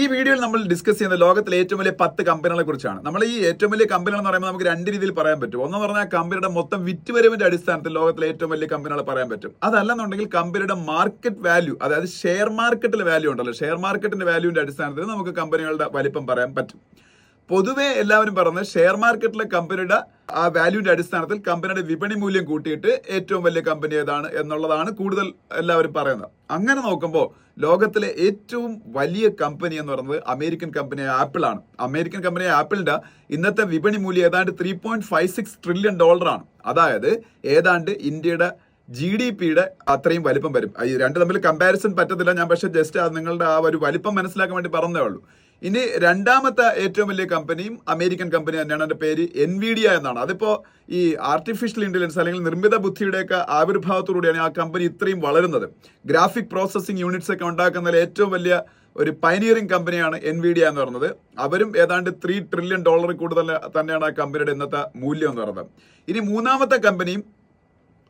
ഈ വീഡിയോയിൽ നമ്മൾ ഡിസ്കസ് ചെയ്യുന്ന ലോകത്തിലെ ഏറ്റവും വലിയ പത്ത് കമ്പനികളെ കുറിച്ചാണ്. നമ്മൾ ഈ ഏറ്റവും വലിയ കമ്പനികൾ എന്ന് പറയുമ്പോൾ നമുക്ക് രണ്ട് രീതിയിൽ പറയാൻ പറ്റും. ഒന്ന് പറഞ്ഞാൽ കമ്പനിയുടെ മൊത്തം വിറ്റുവരവിന്റെ അടിസ്ഥാനത്തിൽ ലോകത്തിലെ ഏറ്റവും വലിയ കമ്പനികളെ പറയാൻ പറ്റും. അതല്ലെന്നുണ്ടെങ്കിൽ കമ്പനിയുടെ മാർക്കറ്റ് വാല്യൂ അതായത് ഷെയർ മാർക്കറ്റിലെ വാല്യൂ ഉണ്ടല്ലോ. ഷെയർ മാർക്കറ്റിന്റെ വാല്യൂവിന്റെ അടിസ്ഥാനത്തിൽ നമുക്ക് കമ്പനികളുടെ വലിപ്പം പറയാൻ പറ്റും. പൊതുവേ എല്ലാവരും പറയുന്നത് ഷെയർ മാർക്കറ്റിലെ കമ്പനിയുടെ ആ വാല്യൂന്റെ അടിസ്ഥാനത്തിൽ കമ്പനിയുടെ വിപണി മൂല്യം കൂട്ടിയിട്ട് ഏറ്റവും വലിയ കമ്പനി ഏതാണ് എന്നുള്ളതാണ് കൂടുതൽ എല്ലാവരും പറയുന്നത്. അങ്ങനെ നോക്കുമ്പോൾ ലോകത്തിലെ ഏറ്റവും വലിയ കമ്പനി എന്ന് പറയുന്നത് അമേരിക്കൻ കമ്പനിയായ ആപ്പിൾ ആണ്. അമേരിക്കൻ കമ്പനിയായ ആപ്പിളിന്റെ ഇന്നത്തെ വിപണി മൂല്യം ഏതാണ്ട് three point five six trillion ഡോളറാണ് അതായത് ഏതാണ്ട് ഇന്ത്യയുടെ ജി ഡി പിയുടെ അത്രയും വലിപ്പം വരും. ഈ രണ്ട് തമ്മിൽ കമ്പാരിസൺ പറ്റത്തില്ല ഞാൻ പക്ഷേ ജസ്റ്റ് നിങ്ങളുടെ ആ ഒരു വലിപ്പം മനസ്സിലാക്കാൻ വേണ്ടി പറഞ്ഞതേ ഉള്ളൂ. ഇനി രണ്ടാമത്തെ ഏറ്റവും വലിയ കമ്പനിയും അമേരിക്കൻ കമ്പനി തന്നെയാണ് അതിന്റെ പേര് എൻ എൻവിഡിയ എന്നാണ്. അതിപ്പോൾ ഈ ആർട്ടിഫിഷ്യൽ ഇന്റലിജൻസ് അല്ലെങ്കിൽ നിർമ്മിത ബുദ്ധിയുടെയൊക്കെ ആവിർഭാവത്തോടുകൂടിയാണ് ആ കമ്പനി ഇത്രയും വളരുന്നത്. ഗ്രാഫിക് പ്രോസസ്സിംഗ് യൂണിറ്റ്സ് ഒക്കെ ഉണ്ടാക്കുന്നതിൽ ഏറ്റവും വലിയ ഒരു പൈനിയറിംഗ് കമ്പനിയാണ് എൻ എൻവിഡിയ എന്ന് പറയുന്നത്. അവരും ഏതാണ്ട് ത്രീ ട്രില്യൺ ഡോളർ കൂടുതൽ തന്നെയാണ് ആ കമ്പനിയുടെ ഇന്നത്തെ മൂല്യം എന്ന് പറയുന്നത്. ഇനി മൂന്നാമത്തെ കമ്പനിയും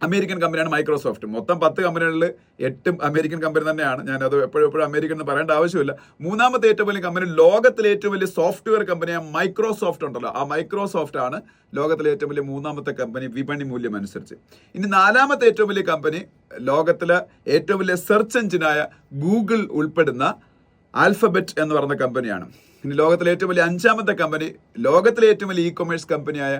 അമേരിക്കൻ കമ്പനിയാണ് മൈക്രോസോഫ്റ്റ്. മൊത്തം പത്ത് കമ്പനികളിൽ എട്ടും അമേരിക്കൻ കമ്പനി തന്നെയാണ്. ഞാൻ അത് എപ്പോഴും എപ്പോഴും അമേരിക്കൻ എന്ന് പറയേണ്ട ആവശ്യമില്ല. മൂന്നാമത്തെ ഏറ്റവും വലിയ കമ്പനി ലോകത്തിലെ ഏറ്റവും വലിയ സോഫ്റ്റ്വെയർ കമ്പനിയായ മൈക്രോസോഫ്റ്റ് ഉണ്ടല്ലോ. ആ മൈക്രോസോഫ്റ്റ് ആണ് ലോകത്തിലെ ഏറ്റവും വലിയ മൂന്നാമത്തെ കമ്പനി വിപണി മൂല്യം അനുസരിച്ച്. ഇനി നാലാമത്തെ ഏറ്റവും വലിയ കമ്പനി ലോകത്തിലെ ഏറ്റവും വലിയ സെർച്ച് എഞ്ചിനായ ഗൂഗിൾ ഉൾപ്പെടുന്ന ആൽഫബറ്റ് എന്ന് പറയുന്ന കമ്പനിയാണ്. ഇനി ലോകത്തിലെ ഏറ്റവും വലിയ അഞ്ചാമത്തെ കമ്പനി ലോകത്തിലെ ഏറ്റവും വലിയ ഇ കൊമേഴ്സ് കമ്പനിയായ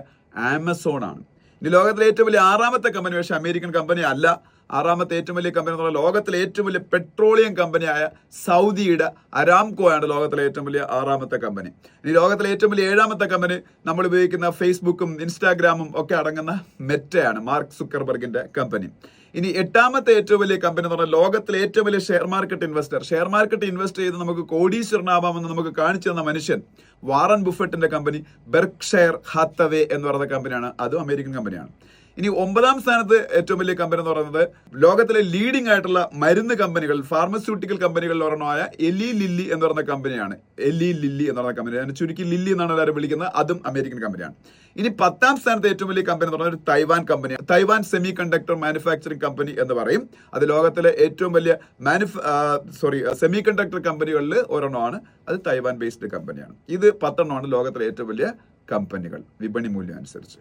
ആമസോൺ ആണ്. ലോകത്തിലെ ഏറ്റവും വലിയ ആറാമത്തെ കമ്പനി പക്ഷേ അമേരിക്കൻ കമ്പനി അല്ല. ആറാമത്തെ ഏറ്റവും വലിയ കമ്പനി എന്ന് പറഞ്ഞാൽ ലോകത്തിലെ ഏറ്റവും വലിയ പെട്രോളിയം കമ്പനിയായ സൗദിയുടെ അരാംകോ ആണ് ലോകത്തിലെ ഏറ്റവും വലിയ ആറാമത്തെ കമ്പനി ഇനി ലോകത്തിലെ ഏറ്റവും വലിയ ഏഴാമത്തെ കമ്പനി നമ്മൾ ഉപയോഗിക്കുന്ന ഫേസ്ബുക്കും ഇൻസ്റ്റാഗ്രാമും ഒക്കെ അടങ്ങുന്ന മെറ്റയാണ് മാർക്ക് സുക്കർബർഗിന്റെ കമ്പനി ഇനി എട്ടാമത്തെ ഏറ്റവും വലിയ കമ്പനി എന്ന് പറഞ്ഞാൽ ലോകത്തിലെ ഏറ്റവും വലിയ share market investor share market invest ചെയ്ത് നമുക്ക് കോടീശ്വരനാവാമെന്ന് നമുക്ക് കാണിച്ചു തന്ന മനുഷ്യൻ വാറൻ ബുഫറ്റിന്റെ കമ്പനി ബെർക്ക്ഷയർ ഹാത്തവേ എന്ന് പറയുന്ന കമ്പനിയാണ് അതും അമേരിക്കൻ കമ്പനിയാണ് ഇനി ഒമ്പതാം സ്ഥാനത്ത് ഏറ്റവും വലിയ കമ്പനി എന്ന് പറയുന്നത് ലോകത്തിലെ ലീഡിംഗ് ആയിട്ടുള്ള മരുന്ന് കമ്പനികൾ ഫാർമസ്യൂട്ടിക്കൽ കമ്പനികളിൽ ഒരെണ്ണമായ എലി ലില്ലി എന്ന് പറയുന്ന കമ്പനിയാണ് എലി ലില്ലി എന്ന് പറയുന്ന കമ്പനി അതിന് ചുരുക്കി ലില്ലി എന്നാണ് എല്ലാവരും വിളിക്കുന്നത്. അതും അമേരിക്കൻ കമ്പനിയാണ് ഇനി പത്താം സ്ഥാനത്ത് ഏറ്റവും വലിയ കമ്പനി എന്ന് പറയുന്നത് ഒരു Taiwan company Taiwan semiconductor manufacturing company എന്ന് പറയും. അത് ലോകത്തിലെ ഏറ്റവും വലിയ മാനുഫ സോറി സെമി കണ്ടക്ടർ കമ്പനികളിൽ ഒരെണ്ണമാണ് അത് തൈവാൻ ബേസ്ഡ് കമ്പനിയാണ് ഇത് പത്തെണ്ണമാണ് ലോകത്തിലെ ഏറ്റവും വലിയ കമ്പനികൾ വിപണി മൂല്യം അനുസരിച്ച്.